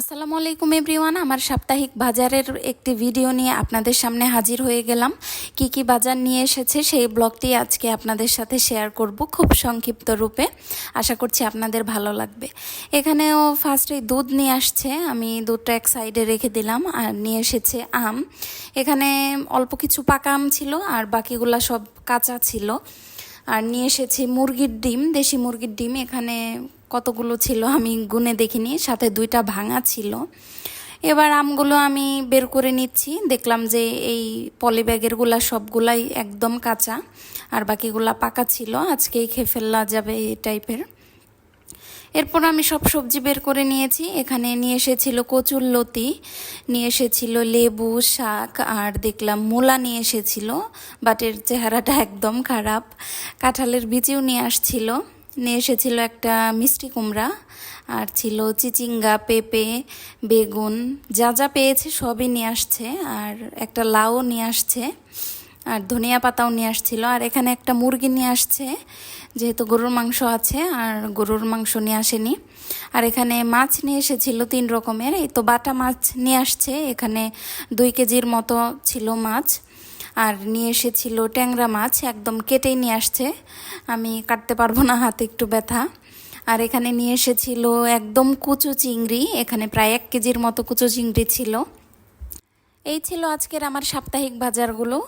আসসালামু আলাইকুম এভরিওয়ান। আমার সাপ্তাহিক বাজারের একটি ভিডিও নিয়ে আপনাদের সামনে হাজির হয়ে গেলাম। কি কি বাজার নিয়ে এসেছে সেই ব্লগটি আজকে আপনাদের সাথে শেয়ার করব খুব সংক্ষিপ্ত রূপে। আশা করছি আপনাদের ভালো লাগবে। এখানেও ফার্স্টে দুধ নিয়ে আসছে। আমি দুধটা এক সাইডে রেখে দিলাম আর নিয়ে এসেছে আম। এখানে অল্প কিছু পাকা আম ছিল আর বাকিগুলা সব কাঁচা ছিল। আর নিয়ে এসেছি মুরগির ডিম, দেশি মুরগির ডিম। এখানে কতগুলো ছিল আমি গুনে দেখিনি, সাথে দুইটা ভাঙা ছিল। এবার আমগুলো আমি বের করে নিচ্ছি, দেখলাম যে এই পলি ব্যাগেরগুলা সবগুলাই একদম কাঁচা, আর বাকিগুলা পাকা ছিল, আজকেই খেয়ে ফেলা যাবে এই টাইপের। এরপর আমি সব সবজি বের করে নিয়েছি, এখানে নিয়ে এসেছিল কচুর লতি, নিয়ে এসেছিল লেবু, শাক, আর দেখলাম মূলা নিয়ে এসেছিল, বাটের চেহারাটা একদম খারাপ, কাঁঠালের বিচিও নিয়ে আসছিল। নিয়ে এসেছিল একটা মিষ্টি কুমড়া আর ছিল চিচিঙ্গা, পেঁপে, বেগুন, যা যা পেয়েছে সবই নিয়ে আসছে আর একটা লাউ নিয়ে আসছে আর ধনিয়া পাতাও নিয়ে আসছিল আর এখানে একটা মুরগি নিয়ে আসছে, যেহেতু গরুর মাংস আছে আর গরুর মাংস নিয়ে আসেনি। আর এখানে মাছ নিয়ে এসেছিল তিন রকমের, এই তো বাটা মাছ নিয়ে আসছে, এখানে দুই কেজির মতো ছিল মাছ। আর নিয়ে এসেছিল ট্যাংরা মাছ, একদম কেটেই নিয়ে আসছে। আমি কাটতে পারব না, হাতে একটু ব্যথা। আর এখানে নিয়ে এসেছিল একদম কুচু চিংড়ি, এখানে প্রায় এক কেজির মতো কুচু চিংড়ি ছিল। এই ছিল আজকের আমার সাপ্তাহিক বাজারগুলো।